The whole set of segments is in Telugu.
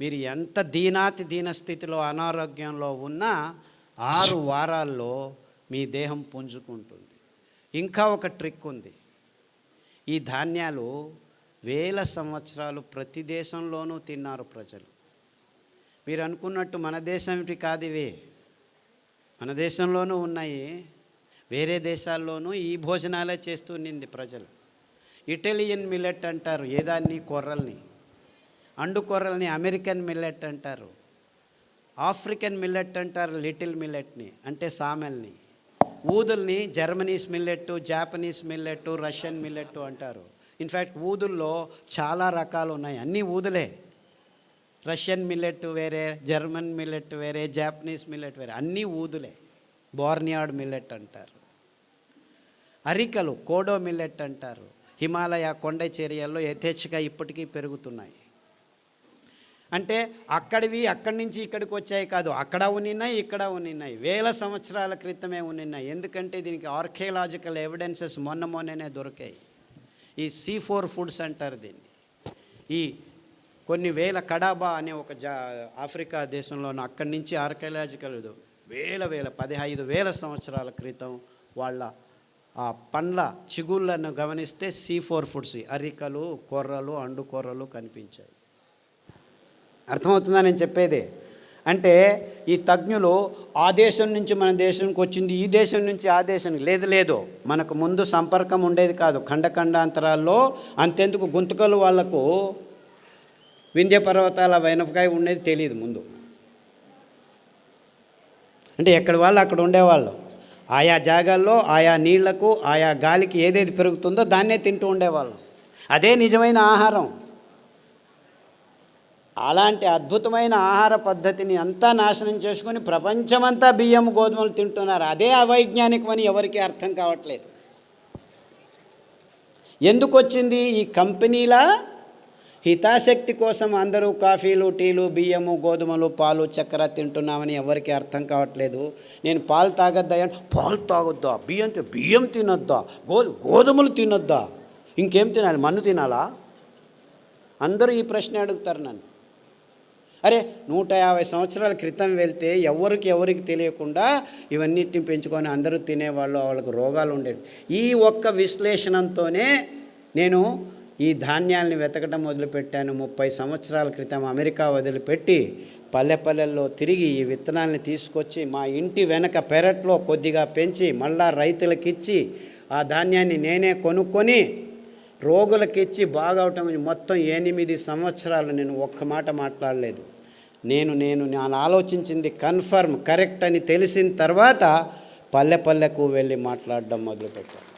మీరు ఎంత దీనాతి దీనస్థితిలో అనారోగ్యంలో ఉన్నా ఆరు వారాల్లో మీ దేహం పుంజుకుంటుంది. ఇంకా ఒక ట్రిక్ ఉంది. ఈ ధాన్యాలు వేల సంవత్సరాలు ప్రతి దేశంలోనూ తిన్నారు ప్రజలు. మీరు అనుకున్నట్టు మన దేశంటి కాదు ఇవి. మన దేశంలోనూ ఉన్నాయి. వేరే దేశాల్లోనూ ఈ భోజనాలే చేస్తూ నింది ప్రజలు. ఇటాలియన్ మిల్లెట్ అంటారు. ఏదాన్ని? కొర్రల్ని. అండు అమెరికన్ మిల్లెట్ అంటారు ఆఫ్రికన్ మిల్లెట్ అంటారు లిటిల్ మిల్లెట్ని అంటే సామెల్ని. ఊదుల్ని Germany's millet Japanese millet Russian millet అంటారు. ఇన్ఫ్యాక్ట్ ఊదుల్లో చాలా రకాలు ఉన్నాయి. అన్నీ ఊదులే. రష్యన్ మిల్లెట్ వేరే జర్మన్ మిల్లెట్ వేరే జాపనీస్ మిల్లెట్ వేరే అన్నీ ఊదులే. బోర్నియాడ్ మిల్లెట్ అంటారు. అరికలు కోడో మిల్లెట్ అంటారు. హిమాలయ కొండ చర్యల్లో యథేచ్ఛగా ఇప్పటికీ పెరుగుతున్నాయి. అంటే అక్కడివి అక్కడి నుంచి ఇక్కడికి వచ్చాయి కాదు. అక్కడ ఉన్నిన్నాయి ఇక్కడ ఉన్నాయి వేల సంవత్సరాల క్రితమే ఉన్నాయి ఎందుకంటే దీనికి ఆర్కియలాజికల్ ఎవిడెన్సెస్ మొన్న మొన్ననే దొరికాయి. ఈ సీ ఫోర్ ఫుడ్స్ అంటారు దీన్ని. ఈ కొన్ని వేల కడాబా అనే ఒక జా ఆఫ్రికా దేశంలోనూ అక్కడి నుంచి ఆర్కియలాజికల్ వేల వేల పదిహైదు వేల సంవత్సరాల క్రితం వాళ్ళ ఆ పండ్ల చిగుళ్ళను గమనిస్తే సీ ఫోర్ ఫుడ్స్ అరికలు కొర్రలు అండు కొర్రలు కనిపించాయి. అర్థమవుతుందా నేను చెప్పేది? అంటే ఈ తజ్ఞులు ఆ దేశం నుంచి మన దేశానికి వచ్చింది ఈ దేశం నుంచి ఆ దేశానికి. లేదు లేదు. మనకు ముందు సంపర్కం ఉండేది కాదు. ఖండఖండాంతరాల్లో అంతెందుకు గుంతకలు వాళ్ళకు వింధ్య పర్వతాల వెనపకాయ ఉండేది తెలియదు ముందు. అంటే ఎక్కడ వాళ్ళు అక్కడ ఉండేవాళ్ళు. ఆయా జాగాల్లో ఆయా నీళ్ళకు ఆయా గాలికి ఏదేది పెరుగుతుందో దాన్నే తింటూ ఉండేవాళ్ళం. అదే నిజమైన ఆహారం. అలాంటి అద్భుతమైన ఆహార పద్ధతిని అంతా నాశనం చేసుకొని ప్రపంచమంతా బియ్యం గోధుమలు తింటున్నారు. అదే అవైజ్ఞానికమని ఎవరికీ అర్థం కావట్లేదు. ఎందుకు వచ్చింది ఈ కంపెనీల హితాశక్తి కోసం అందరూ కాఫీలు టీలు బియ్యము గోధుమలు పాలు చక్కెర తింటున్నామని ఎవరికి అర్థం కావట్లేదు. నేను పాలు తాగొద్దా అంటే పాలు తాగొద్దా? బియ్యం బియ్యం తినొద్దా? గో గోధుమలు తినొద్దా? ఇంకేం తినాలి? మన్ను తినాలా? అందరూ ఈ ప్రశ్న అడుగుతారు నన్ను. అరే నూట యాభై సంవత్సరాల క్రితం వెళ్తే ఎవరికి ఎవరికి తెలియకుండా ఇవన్నిటిని పెంచుకొని అందరూ తినేవాళ్ళు వాళ్ళకు రోగాలు ఉండేవి. ఈ ఒక్క విశ్లేషణంతోనే నేను ఈ ధాన్యాల్ని వెతకడం మొదలుపెట్టాను. ముప్పై సంవత్సరాల క్రితం అమెరికా వదిలిపెట్టి పల్లె పల్లెల్లో తిరిగి ఈ విత్తనాల్ని తీసుకొచ్చి మా ఇంటి వెనక పెరట్లో కొద్దిగా పెంచి మళ్ళా రైతులకిచ్చి ఆ ధాన్యాన్ని నేనే కొనుక్కొని రోగులకిచ్చి బాగవటం మొత్తం ఎనిమిది సంవత్సరాలు నేను ఒక్క మాట మాట్లాడలేదు. నేను నేను నేను ఆలోచించింది కన్ఫర్మ్ కరెక్ట్ అని తెలిసిన తర్వాత పల్లె పల్లెకు వెళ్ళి మాట్లాడడం మొదలుపెట్టాను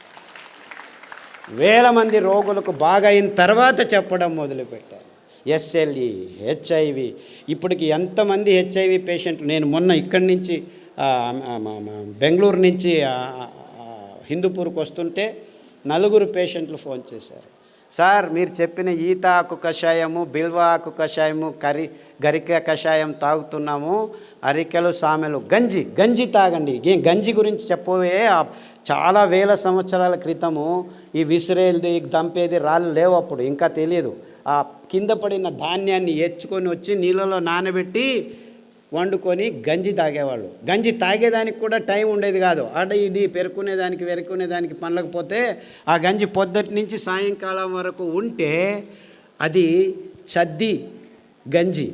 వేల మంది రోగులకు బాగైన తర్వాత చెప్పడం మొదలుపెట్టాను ఎస్ఎల్ఈ హెచ్ఐవి ఇప్పటికి ఎంతమంది హెచ్ఐవి పేషెంట్లు? నేను మొన్న ఇక్కడి నుంచి బెంగళూరు నుంచి హిందూపూర్కి వస్తుంటే నలుగురు పేషెంట్లు ఫోన్ చేశారు. సార్ మీరు చెప్పిన ఈత ఆకు కషాయము బిల్వ ఆకు కషాయము కరి గరిక కషాయం తాగుతున్నాము. అరికెలు సామెలు గంజి గంజి తాగండి. ఏం గంజి గురించి చెప్పబోయే చాలా వేల సంవత్సరాల క్రితము ఈ విసిరేది దంపేది రాళ్ళు లేవు అప్పుడు. ఇంకా తెలియదు. ఆ కింద పడిన ధాన్యాన్ని ఎచ్చుకొని వచ్చి నీళ్ళలో నానబెట్టి వండుకొని గంజి తాగేవాళ్ళు. గంజి తాగేదానికి కూడా టైం ఉండేది కాదు. అడ ఇది పెరుకునేదానికి వెరుకునేదానికి పనులకపోతే ఆ గంజి పొద్దుటి నుంచి సాయంకాలం వరకు ఉంటే అది చద్ది గంజి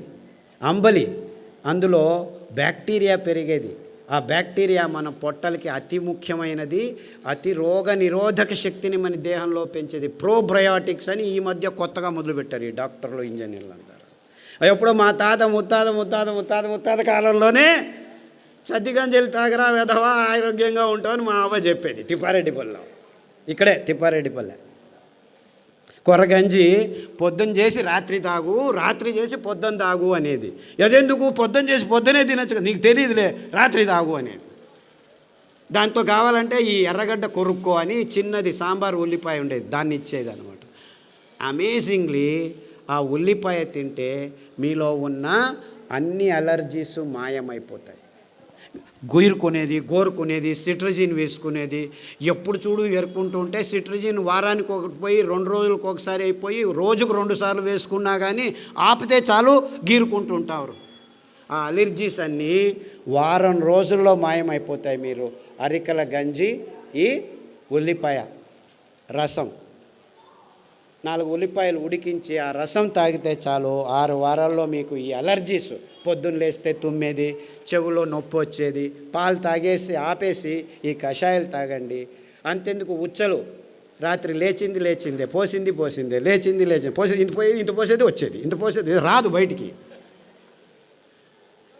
అంబలి. అందులో బ్యాక్టీరియా పెరిగేది. ఆ బ్యాక్టీరియా మన పొట్టలకి అతి ముఖ్యమైనది అతి రోగ నిరోధక శక్తిని మన దేహంలో పెంచేది. ప్రోబ్రయాటిక్స్ అని ఈ మధ్య కొత్తగా మొదలుపెట్టారు ఈ డాక్టర్లు ఇంజనీర్లు అందరూ. ఎప్పుడో మా తాత ముత్తాత ముత్తాత ముత్తాత ముత్తాత కాలంలోనే చద్దిగంజలు తాగరా వెధవా ఆరోగ్యంగా ఉంటామని మా అవ్వ చెప్పేది. తిప్పారెడ్డిపల్లె ఇక్కడే తిప్పారెడ్డిపల్లె. కొర్రగంజి పొద్దున చేసి రాత్రి తాగు రాత్రి చేసి పొద్దున తాగు అనేది. ఎదెందుకు? పొద్దున చేసి పొద్దునే తినచ్చు కదా. నీకు తెలియదులే రాత్రి తాగు అనేది. దాంతో కావాలంటే ఈ ఎర్రగడ్డ కొరుక్కో అని చిన్నది సాంబార్ ఉల్లిపాయ ఉండేది. దాన్ని ఇచ్చేది అనమాట అమేజింగ్లీ ఆ ఉల్లిపాయ తింటే మీలో ఉన్న అన్ని అలర్జీస్ మాయమైపోతాయి. గొయ్రుకునేది గోరుకునేది సిట్రజిన్ వేసుకునేది ఎప్పుడు చూడు ఎరుకుంటూ ఉంటే సిట్రజిన్ వారానికి ఒకటి పోయి రెండు రోజులకు ఒకసారి అయిపోయి రోజుకు రెండు సార్లు వేసుకున్నా కానీ ఆపితే చాలు గీరుకుంటూ ఉంటారు ఆ అలర్జీస్ అన్నీ వారం రోజుల్లో మాయమైపోతాయి మీరు. అరికల గంజి ఈ ఉల్లిపాయ రసం. నాలుగు ఉల్లిపాయలు ఉడికించి ఆ రసం తాగితే చాలు. ఆరు వారాల్లో మీకు ఈ అలర్జీస్ పొద్దున్న లేస్తే తుమ్మేది చెవులో నొప్పి వచ్చేది పాలు తాగేసి ఆపేసి ఈ కషాయాలు తాగండి. అంతెందుకు ఉచ్చలు. రాత్రి లేచింది లేచిందే పోసింది పోసిందే లేచింది లేచింది పోసేది ఇంత పోయేది ఇంత పోసేది వచ్చేది ఇంత పోసేది రాదు బయటికి.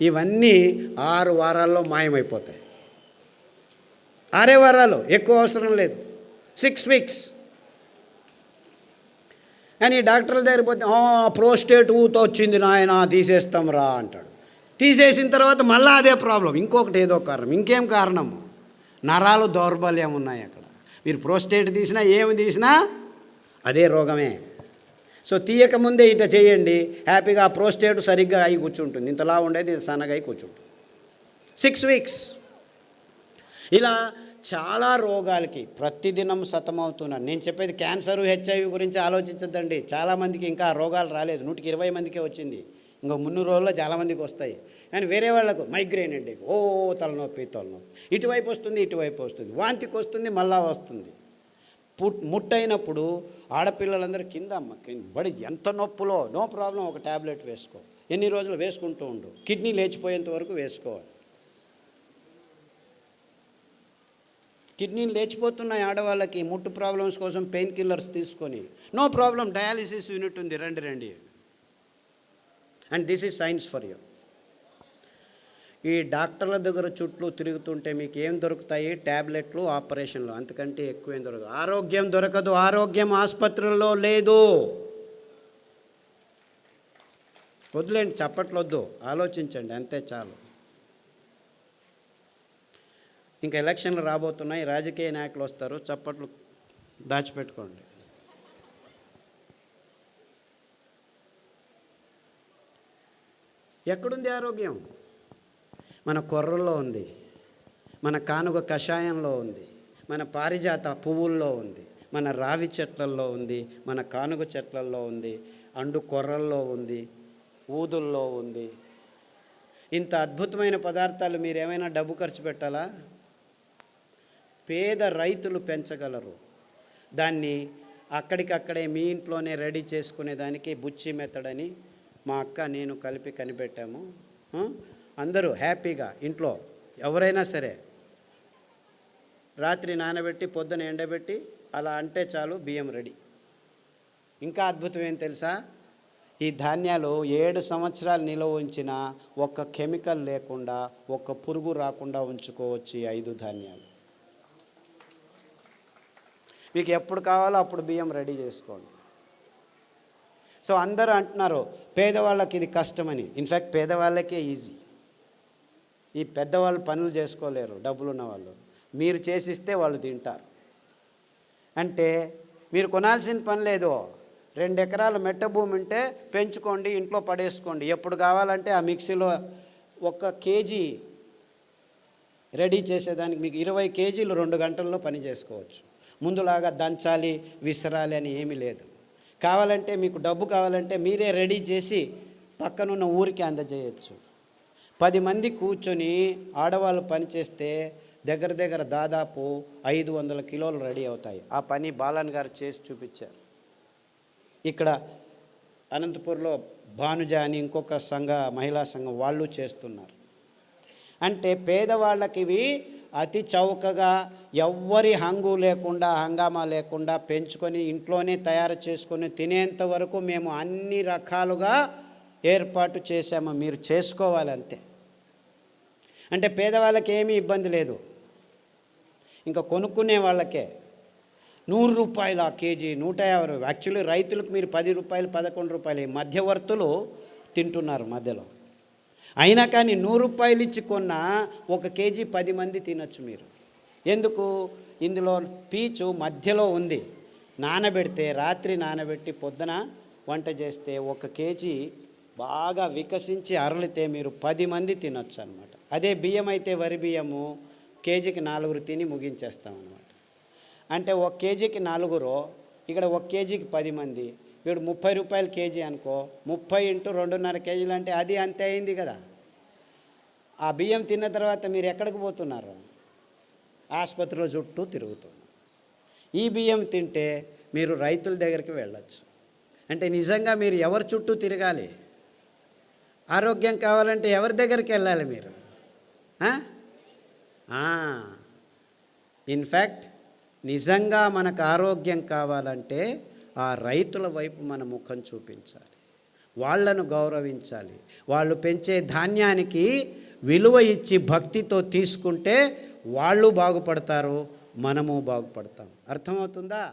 ఇవన్నీ ఆరు వారాల్లో మాయమైపోతాయి. ఆరే వారాలు ఎక్కువ అవసరం లేదు. Six weeks. కానీ డాక్టర్ల దగ్గర పోతే ప్రోస్టేట్ ఊతో వచ్చింది నాయన తీసేస్తాం రా అంటాడు. తీసేసిన తర్వాత మళ్ళీ అదే ప్రాబ్లం. ఇంకొకటి ఏదో కారణం. ఇంకేం కారణం నరాలు దౌర్బల్యం ఉన్నాయి అక్కడ. మీరు ప్రోస్టేట్ తీసినా ఏమి తీసినా అదే రోగమే. సో తీయక ముందే ఇట చేయండి. హ్యాపీగా ఆ ప్రోస్టేట్ సరిగ్గా అయి కూర్చుంటుంది. ఇంతలా ఉండేది ఇది సన్నగా అయి కూర్చుంటుంది. సిక్స్ వీక్స్ ఇలా చాలా రోగాలకి ప్రతిదినం సతమవుతున్నాను. నేను చెప్పేది క్యాన్సర్ హెచ్ఐవి గురించి ఆలోచించద్దండి. చాలామందికి ఇంకా రోగాలు రాలేదు. నూటికి ఇరవై మందికే వచ్చింది. ఇంకో మున్నూరు రోజుల్లో చాలామందికి వస్తాయి. కానీ వేరే వాళ్ళకు మైగ్రేన్ అండి. ఓ తలనొప్పి తలనొప్పి. ఇటువైపు వస్తుంది ఇటువైపు వస్తుంది. వాంతికి వస్తుంది మళ్ళా వస్తుంది. పుట్ ముట్టయినప్పుడు ఆడపిల్లలందరూ కింద కింద బడి ఎంత నొప్పులో నో ప్రాబ్లం ఒక ట్యాబ్లెట్ వేసుకో. ఎన్ని రోజులు వేసుకుంటూ ఉండు. కిడ్నీ లేచిపోయేంత వరకు వేసుకోవాలి కిడ్నీలు లేచిపోతున్నాయి ఆడవాళ్ళకి ముట్టు ప్రాబ్లమ్స్ కోసం పెయిన్ కిల్లర్స్ తీసుకొని. నో ప్రాబ్లం డయాలిసిస్ యూనిట్ ఉంది రండి రండి. And this is science for you. ఈ డాక్టర్ల దగ్గర చుట్టూ తిరుగుతుంటే మీకు ఏం దొరుకుతాయి? ట్యాబ్లెట్లు ఆపరేషన్లు. అంతకంటే ఎక్కువ ఏం దొరకదు. ఆరోగ్యం దొరకదు. ఆరోగ్యం ఆసుపత్రుల్లో లేదు. వదిలేండి చప్పట్లొద్దు. ఆలోచించండి అంతే చాలు. ఇంకా ఎలక్షన్లు రాబోతున్నాయి రాజకీయ నాయకులు వస్తారు చప్పట్లు దాచిపెట్టుకోండి. ఎక్కడుంది ఆరోగ్యం? మన కొర్రల్లో ఉంది మన కానుగ కషాయంలో ఉంది మన పారిజాత పువ్వుల్లో ఉంది మన రావి చెట్లల్లో ఉంది మన కానుగ చెట్లల్లో ఉంది అండు కొర్రల్లో ఉంది ఊదుల్లో ఉంది. ఇంత అద్భుతమైన పదార్థాలు మీరు ఏమైనా డబ్బు ఖర్చు పెట్టాలా? పేద రైతులు పెంచగలరు. దాన్ని అక్కడికక్కడే మీ ఇంట్లోనే రెడీ చేసుకునే దానికి బుచ్చి మెత్తడని మా అక్క నేను కలిపి కనిపెట్టాము. అందరూ హ్యాపీగా ఇంట్లో ఎవరైనా సరే రాత్రి నానబెట్టి పొద్దున ఎండబెట్టి అలా అంటే చాలు బియ్యం రెడీ. ఇంకా అద్భుతం ఏం తెలుసా? ఈ ధాన్యాలు ఏడు సంవత్సరాలు నిల్వ ఉంచిన ఒక్క కెమికల్ లేకుండా ఒక్క పురుగు రాకుండా ఉంచుకోవచ్చు ఈ ఐదు ధాన్యాలు. మీకు ఎప్పుడు కావాలో అప్పుడు బియ్యం రెడీ చేసుకోండి. సో అందరూ అంటున్నారు పేదవాళ్ళకి ఇది కష్టమని. ఇన్ఫ్యాక్ట్ పేదవాళ్ళకే ఈజీ ఈ పెద్దవాళ్ళు పనులు చేసుకోలేరు డబ్బులు ఉన్నవాళ్ళు. మీరు చేసిస్తే వాళ్ళు తింటారు. అంటే మీరు కొనాల్సిన పని లేదు. రెండు ఎకరాల మెట్ట భూమి ఉంటే పెంచుకోండి ఇంట్లో పడేసుకోండి. ఎప్పుడు కావాలంటే ఆ మిక్సీలో ఒక కేజీ రెడీ చేసేదానికి మీకు ఇరవై కేజీలు రెండు గంటల్లో పని చేసుకోవచ్చు. ముందులాగా దంచాలి విసరాలి అని ఏమీ లేదు. కావాలంటే మీకు డబ్బు కావాలంటే మీరే రెడీ చేసి పక్కనున్న ఊరికి అందజేయచ్చు. పది మంది కూర్చొని ఆడవాళ్ళు పనిచేస్తే దగ్గర దగ్గర దాదాపు ఐదు వందల కిలోలు రెడీ అవుతాయి. ఆ పని బాలన్ గారు చేసి చూపించారు. ఇక్కడ అనంతపూర్లో భానుజ అని ఇంకొక సంఘ మహిళా సంఘం వాళ్ళు చేస్తున్నారు. అంటే పేదవాళ్ళకి ఇవి అతి చౌకగా ఎవ్వరి హంగు లేకుండా హంగామా లేకుండా పెంచుకొని ఇంట్లోనే తయారు చేసుకొని తినేంత వరకు మేము అన్ని రకాలుగా ఏర్పాటు చేశాము. మీరు చేసుకోవాలంతే. అంటే పేదవాళ్ళకి ఏమీ ఇబ్బంది లేదు. ఇంకా కొనుక్కునే వాళ్ళకే నూరు రూపాయలు ఆ కేజీ నూట యాభై యాక్చువల్లీ రైతులకు మీరు పది రూపాయలు పదకొండు రూపాయలు మధ్యవర్తులు తింటున్నారు మధ్యలో. అయినా కానీ నూరు రూపాయలు ఇచ్చి కొన్న ఒక కేజీ పది మంది తినొచ్చు మీరు. ఎందుకు? ఇందులో పీచు మధ్యలో ఉంది. నానబెడితే రాత్రి నానబెట్టి పొద్దున వంట చేస్తే ఒక కేజీ బాగా వికసించి అరలితే మీరు పది మంది తినొచ్చు అనమాట అదే బియ్యం అయితే వరి బియ్యము కేజీకి నాలుగురు తిని ముగించేస్తాం అనమాట అంటే ఒక కేజీకి నాలుగురు ఇక్కడ ఒక కేజీకి పది మంది వీడు ముప్పై రూపాయలు కేజీ అనుకో ముప్పై ఇంటూ రెండున్నర కేజీలు అంటే అది అంతే అయింది కదా. ఆ బియ్యం తిన్న తర్వాత మీరు ఎక్కడికి పోతున్నారు? ఆసుపత్రిలో చుట్టూ తిరుగుతున్నారు. ఈ బియ్యం తింటే మీరు రైతుల దగ్గరికి వెళ్ళచ్చు. అంటే నిజంగా మీరు ఎవరి చుట్టూ తిరగాలి? ఆరోగ్యం కావాలంటే ఎవరి దగ్గరికి వెళ్ళాలి మీరు? ఇన్ఫ్యాక్ట్ నిజంగా మనకు ఆరోగ్యం కావాలంటే ఆ రైతుల వైపు మన ముఖం చూపించాలి. వాళ్ళను గౌరవించాలి. వాళ్ళు పెంచే ధాన్యానికి విలువ ఇచ్చి భక్తితో తీసుకుంటే వాళ్ళు బాగుపడతారు మనము బాగుపడతాం. అర్థమవుతుందా?